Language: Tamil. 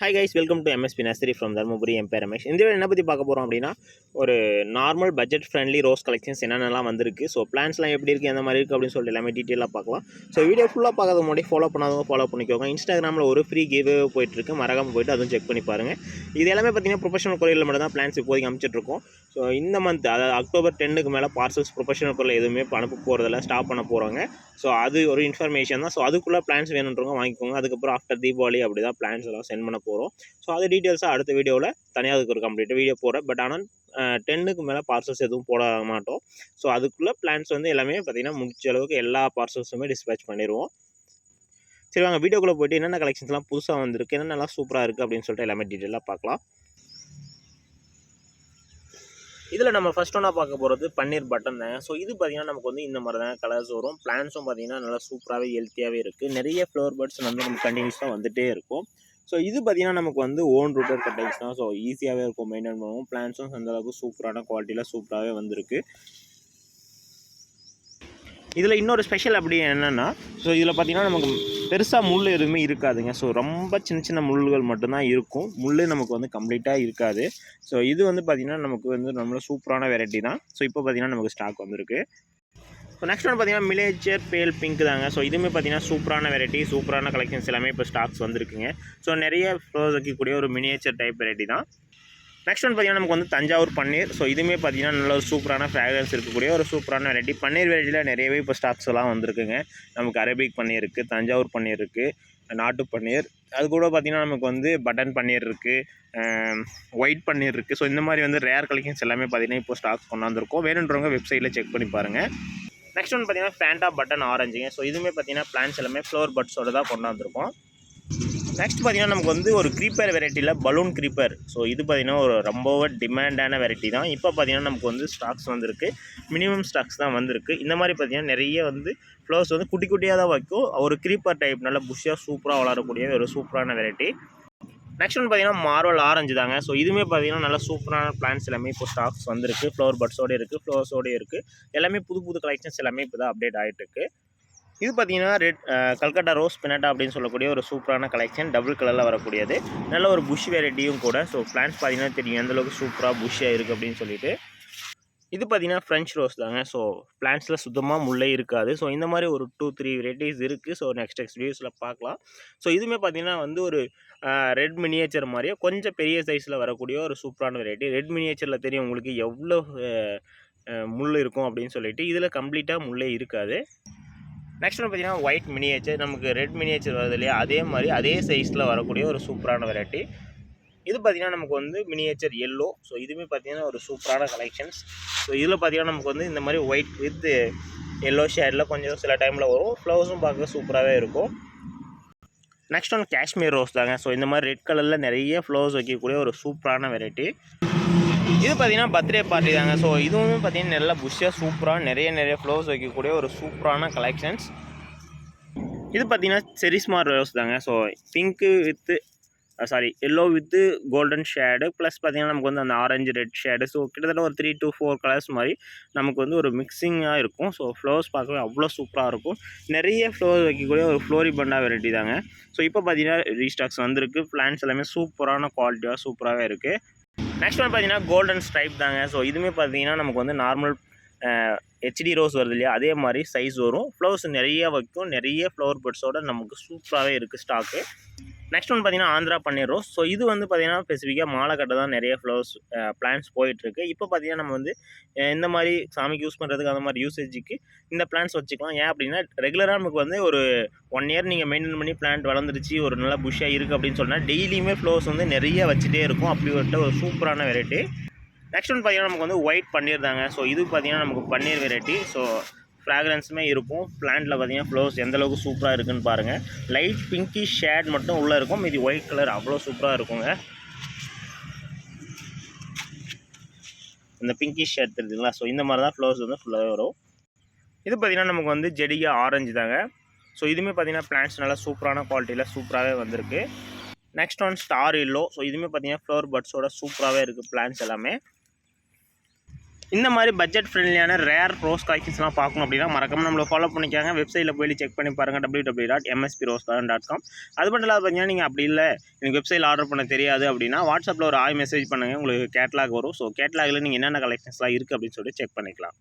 Hi guys welcome to MSP nursery from Dharmapuri. எம்பே Ramesh. இந்த என்ன பற்றி பார்க்க போகிறோம் அப்படின்னா ஒரு normal budget friendly rose collections என்னென்னலாம் வந்திருக்கு. ஸோ பிளான்ஸ்லாம் எப்படி இருக்குது எந்த மாதிரி இருக்குது அப்படின்னு சொல்லிட்டு எல்லாமே டீட்டெயிலாக பார்க்கலாம். ஸோ வீடியோ ஃபுல்லாக பார்க்கறது முன்னாடி ஃபாலோ பண்ணாதவங்க ஃபாலோ பண்ணிக்கோங்க. இன்ஸ்டாகிராமில் ஒரு ஃப்ரீ கிவ் போயிட்டுருக்கு. மறக்காமல் போயிட்டு அதுவும் செக் பண்ணி பாருங்கள் இது எல்லாமே பார்த்தீங்கன்னா ப்ரொஃபஷனல் கொரியரில் மட்டும் தான் பிளான்ஸ் இப்போதைக்கு அமைச்சிட்ருக்கோம். ஸோ இந்த மந்த் அதாவது அக்டோபர் டென்னுக்கு மேலே பார்சல்ஸ் ப்ரொஃபஷனல் கொரியர் எதுவுமே அனுப்ப போகிறதில்ல ஸ்டாப் பண்ண போகிறாங்க ஸோ அது ஒரு இன்ஃபர்மேஷன் தான். ஸோ அதுக்குள்ளே பிளான்ஸ் வேணுன்றவங்க வாங்கிக்கோங்க. அதுக்கப்புறம் ஆஃப்டர் தீபாவளி அப்படி தான் பிளான்ஸ் எல்லாம் சென்ட் பண்ண போகிறோம் ஸோ அது டீட்டெயில்ஸாக அடுத்த வீடியோவில் தனியாக அதுக்கு ஒரு கம்ப்ளீட்டாக வீடியோ போகிறேன் பட் ஆனால் டென்னுக்கு மேலே பார்சல்ஸ் எதுவும் போட மாட்டோம். ஸோ அதுக்குள்ளே பிளான்ஸ் வந்து எல்லாமே பார்த்திங்கன்னா முடிச்ச அளவுக்கு எல்லா பார்சல்ஸுமே டிஸ்பேச் பண்ணிடுவோம் சரி வாங்க வீடியோக்குள்ளே போயிட்டு என்னென்ன கலெக்ஷன்ஸ்லாம் புதுசாக வந்திருக்கு என்னென்னலாம் சூப்பராக இருக்குது அப்படின்னு சொல்லிட்டு எல்லாமே டீட்டெயிலாக பார்க்கலாம் இதில் நம்ம ஃபஸ்ட் ஒன்றா பார்க்க போகிறது பன்னீர் பட்டன் தாங்க ஸோ இது பார்த்திங்கன்னா நமக்கு வந்து இந்த மாதிரி தான் கலர்ஸ் வரும். பிளான்ஸும் பார்த்திங்கன்னா நல்லா சூப்பராகவே ஹெல்த்தியாகவே இருக்குது நிறைய ஃப்ளவர் பேர்ட்ஸ் வந்து நம்ம கண்டினியூஸாக வந்துகிட்டே இருக்கும். ஸோ இது பார்த்திங்கன்னா நமக்கு வந்து ஓன் ரூட்டர் கட்டைஸ் தான். ஸோ ஈஸியாகவே இருக்கும் மெயின்டைன் பண்ணுவோம். பிளான்ஸும் அந்தளவுக்கு சூப்பரான குவாலிட்டியில் சூப்பராகவே வந்திருக்கு. இதில் இன்னொரு ஸ்பெஷல் அப்படி என்னென்னா ஸோ இதில் பார்த்திங்கன்னா நமக்கு பெருசாக முள் எதுவுமே இருக்காதுங்க. ஸோ ரொம்ப சின்ன சின்ன முள்ளுகள் மட்டும்தான் இருக்கும். முள் நமக்கு வந்து கம்ப்ளீட்டாக இருக்காது. ஸோ இது வந்து பார்த்திங்கன்னா நமக்கு வந்து நம்மளோட சூப்பரான வெரைட்டி தான். ஸோ இப்போ பார்த்திங்கன்னா நமக்கு ஸ்டாக் வந்திருக்கு. ஸோ நெக்ஸ்ட் ஒன் பார்த்தீங்கன்னா மிலேச்சர் பேல் பிங்க் தாங்க. ஸோ இதுவுமே பார்த்தீங்கன்னா சூப்பரான வெரைட்டி சூப்பரான கலெக்ஷன்ஸ் எல்லாமே இப்போ ஸ்டாக்ஸ் வந்திருக்குங்க. ஸோ நிறைய ஃப்ளோர்ஸ் வைக்கக்கூடிய ஒரு மினியேச்சர் டைப் வெரைட்டி தான். நெக்ஸ்ட் ஒன் பார்த்தீங்கன்னா நமக்கு வந்து தஞ்சாவூர் பன்னீர். ஸோ இதுவுமே பார்த்தீங்கன்னா நல்ல ஒரு சூப்பரான ஃப்ராக்ரன்ஸ் இருக்கக்கூடிய ஒரு சூப்பரான வெரைட்டி பன்னீர் வெரைட்டியில் நிறையவே இப்போ ஸ்டாக்ஸ் எல்லாம் வந்திருக்குங்க. நமக்கு அரபிக் பன்னீர் இருக்குது தஞ்சாவூர் பன்னீர் இருக்குது நாட்டு பன்னீர். அது கூட பார்த்திங்கன்னா நமக்கு வந்து பட்டன் பன்னீர் இருக்குது ஒயிட் பன்னீர் இருக்குது ஸோ இந்த மாதிரி வந்து ரேர் கலெக்ஷன்ஸ் எல்லாமே பார்த்திங்கன்னா இப்போ ஸ்டாக்ஸ் கொண்டாந்துருக்கோம். வேணுன்றவங்க வெப்சைட்டில் செக் பண்ணி பாருங்கள் நெக்ஸ்ட் ஒன் பார்த்தீங்கன்னா ஃபேண்டா பட்டன் ஆரஞ்சுங்க ஸோ இதுவுமே பார்த்தீங்கன்னா பிளான்ஸ் எல்லாமே ஃப்ளவர் பட்ஸோட தான் கொண்டாந்துருக்கோம் நெக்ஸ்ட் பார்த்தீங்கன்னா நமக்கு வந்து ஒரு க்ரீப்பர் வெரைட்டியில் பலூன் க்ரீப்பர் ஸோ இது பார்த்தீங்கன்னா ஒரு ரொம்பவே டிமாண்டான வெரைட்டி தான். இப்போ பார்த்தீங்கன்னா நமக்கு வந்து ஸ்டாக்ஸ் வந்திருக்கு. மினிமம் ஸ்டாக்ஸ் தான் வந்திருக்கு. இந்த மாதிரி பார்த்தீங்கன்னா நிறைய வந்து ஃப்ளவர்ஸ் வந்து குட்டி குட்டியாக தான் வைக்கும். ஒரு க்ரீப்பர் டைப் நல்ல புஷ்ஷாக சூப்பராக வளரக்கூடிய ஒரு சூப்பரான வெரைட்டி நெக்ஸ்ட் ஒன் பார்த்தீங்கன்னா மார்வல் ஆரஞ்சு தாங்க. ஸோ இதுவுமே பார்த்தீங்கன்னா நல்ல சூப்பரான பிளான்ஸ் எல்லாமே இப்போ ஸ்டாக்ஸ் வந்திருக்கு. ஃப்ளவர் பட்ஸோடு இருக்குது ஃப்ளவர்ஸோடு இருக்குது எல்லாமே புது புது கலெக்ஷன்ஸ் எல்லாமே இப்போ தான் அப்டேட் ஆகிட்டு இருக்குது இது பார்த்தீங்கன்னா ரெட் கல்கட்டா ரோஸ் பினட்டா அப்படின்னு சொல்லக்கூடிய ஒரு சூப்பரான கலெக்ஷன் டபுள் கலரில் வரக்கூடியது. நல்ல ஒரு புஷ் வெரைட்டியும் கூட. ஸோ பிளான்ஸ் பார்த்தீங்கன்னா தெரியும். எந்தளவுக்கு சூப்பராக புஷ்ஷாக இருக்குது அப்படின்னு சொல்லிட்டு. இது பார்த்தீங்கன்னா ஃப்ரெஞ்ச் ரோஸ் தாங்க. ஸோ பிளான்ஸில் சுத்தமாக முள்ளே இருக்காது. ஸோ இந்த மாதிரி ஒரு டூ த்ரீ வெரைட்டிஸ் இருக்குது ஸோ நெக்ஸ்ட் நெக்ஸ்ட் வீடியோஸில் பார்க்கலாம் ஸோ இதுவுமே பார்த்தீங்கன்னா வந்து ஒரு ரெட் மினியேச்சர் மாதிரியே கொஞ்சம் பெரிய சைஸில் வரக்கூடிய ஒரு சூப்பரான வெரைட்டி ரெட் மினியேச்சரில் தெரியும் உங்களுக்கு எவ்வளோ முள் இருக்கும் அப்படின்னு சொல்லிட்டு. இதில் கம்ப்ளீட்டாக முள்ளே இருக்காது. நெக்ஸ்ட் ஒன்று பார்த்தீங்கன்னா ஒயிட் மினியேச்சர் நமக்கு ரெட் மினியேச்சர் வருது இல்லையா? அதே மாதிரி அதே சைஸில் வரக்கூடிய ஒரு சூப்பரான வெரைட்டி இது பார்த்திங்கன்னா நமக்கு வந்து மினியேச்சர் எல்லோ ஸோ இதுவுமே பார்த்திங்கன்னா ஒரு சூப்பரான கலெக்ஷன்ஸ் ஸோ இதில் பார்த்திங்கன்னா நமக்கு வந்து இந்த மாதிரி ஒயிட் வித் எல்லோ ஷேடில் கொஞ்சம் சில டைமில் வரும். ஃப்ளவர்ஸும் பார்க்க சூப்பராகவே இருக்கும். நெக்ஸ்ட் ஒன் காஷ்மீர் ரோஸ் தாங்க. ஸோ இந்த மாதிரி ரெட் கலரில் நிறைய ஃப்ளவர்ஸ் வைக்கக்கூடிய ஒரு சூப்பரான வெரைட்டி இது பார்த்தீங்கன்னா பர்த்டே பார்ட்டி தாங்க. ஸோ இதுவும் பார்த்தீங்கன்னா நல்லா புஷ்ஷாக சூப்பராக நிறைய நிறைய ஃப்ளவர்ஸ் வைக்கக்கூடிய ஒரு சூப்பரான கலெக்ஷன்ஸ் இது பார்த்தீங்கன்னா செரிஸ்மார் ரோஸ் தாங்க. So pink with sorry yellow with golden shade plus பார்த்தீங்கன்னா நமக்கு வந்து அந்த ஆரஞ்சு ரெட் ஷேடு ஸோ கிட்டத்தட்ட ஒரு த்ரீ டு ஃபோர் கலர்ஸ் மாதிரி நமக்கு வந்து ஒரு மிக்சிங்காக இருக்கும். ஸோ ஃப்ளவர்ஸ் பார்க்கவே அவ்வளோ சூப்பராக இருக்கும். நிறைய ஃப்ளவர்ஸ் வைக்கக்கூடிய ஒரு ஃப்ளோரி பண்டா வெரைட்டி தாங்க. ஸோ இப்போ பார்த்தீங்கன்னா ரீஸ்டாக்ஸ் வந்திருக்கு. பிளான்ஸ் எல்லாமே சூப்பரான குவாலிட்டியாக சூப்பராகவே இருக்குது நெக்ஸ்ட் ஒன் பார்த்தீங்கன்னா கோல்டன் ஸ்ட்ரைப் தாங்க. ஸோ இதுவுமே பார்த்தீங்கன்னா நமக்கு வந்து நார்மல் ஹெச்டி ரோஸ் வருது இல்லையா? அதே மாதிரி சைஸ் வரும். ஃப்ளவர்ஸ் நிறைய வைக்கும். நிறைய ஃப்ளவர் பட்ஸோட நமக்கு சூப்பராகவே இருக்குது ஸ்டாக்கு நெக்ஸ்ட் ஒன் பார்த்தீங்கன்னா ஆந்திரா பன்னீர் ரோஸ். ஸோ இது வந்து பார்த்தீங்கன்னா ஸ்பெசிஃபிக்காக மாலை கட்ட தான் நிறைய ஃப்ளவர்ஸ் பிளான்ஸ் போயிட்டுருக்கு. இப்போ பார்த்தீங்கன்னா நம்ம வந்து இந்த மாதிரி சாமிக்கு யூஸ் பண்ணுறதுக்கு அந்த மாதிரி யூசேஜுக்கு இந்த பிளான்ஸ் வச்சுக்கலாம். ஏன் அப்படின்னா ரெகுலராக நமக்கு வந்து ஒரு ஒன் இயர் நீங்கள் மெயின்டைன் பண்ணி பிளான்ட் வளர்ந்துருச்சு ஒரு நல்ல புஷ்ஷாக இருக்குது அப்படின்னு சொன்னால் டெய்லியுமே ஃப்ளவர்ஸ் வந்து நிறைய வச்சுட்டே இருக்கும். அப்படிப்பட்ட ஒரு சூப்பரான வெரைட்டி நெக்ஸ்ட் ஒன் பார்த்தீங்கன்னா நமக்கு வந்து ஒயிட் பன்னீர் தாங்க. ஸோ இது பார்த்தீங்கன்னா நமக்கு பன்னீர் வெரைட்டி ஸோ ஃப்ராக்ரன்ஸுமே இருக்கும். பிளான்ட்டில் பார்த்தீங்கன்னா ஃப்ளவர்ஸ் எந்தளவுக்கு சூப்பராக இருக்குன்னு பாருங்கள் லைட் பிங்கி ஷேட் மட்டும் உள்ளே இருக்கும். இது ஒயிட் கலர் அவ்வளோ சூப்பராக இருக்குங்க. இந்த பிங்கி ஷேட் தெரியுதுங்களா ஸோ இந்த மாதிரி தான் ஃப்ளவர்ஸ் வந்து ஃபுல்லாகவே வரும். இது பார்த்திங்கன்னா நமக்கு வந்து ஜெடிகா ஆரஞ்சு தாங்க. ஸோ இதுவுமே பார்த்திங்கன்னா பிளான்ட்ஸ் நல்லா சூப்பரான குவாலிட்டியில் சூப்பராகவே வந்திருக்கு. நெக்ஸ்ட் ஒன் ஸ்டார் இல்லோ ஸோ இதுவுமே பார்த்திங்கன்னா ஃப்ளவர் பட்ஸோட சூப்பராகவே இருக்குது பிளான்ஸ் எல்லாமே. இந்த மாதிரி பட்ஜெட் ஃப்ரெண்ட்லியான ரேர் ரோஸ் கலெக்ஷன்ஸ்லாம் பார்க்கணும் அப்படின்னா மறக்காம நம்மளை ஃபாலோ பண்ணிக்காங்க. வெப்சைட்டில் போய் செக் பண்ணி பாருங்கள் W W dot MSP rose dot com அது மட்டும் இல்லாத பார்த்தீங்கன்னா நீங்கள் அப்படி இல்லை. எனக்கு வெப்சைட்டில் ஆர்டர் பண்ண தெரியாது அப்படின்னா வாட்ஸ்அப்பில் ஒரு ஆய் மெசேஜ் பண்ணுங்கள் உங்களுக்கு கேட்லாக் வரும். ஸோ கேட்லாகில் நீங்கள் என்னென்ன கலெக்ஷன்ஸ்லாம் இருக்குது அப்படின்னு சொல்லிட்டு செக் பண்ணிக்கலாம்.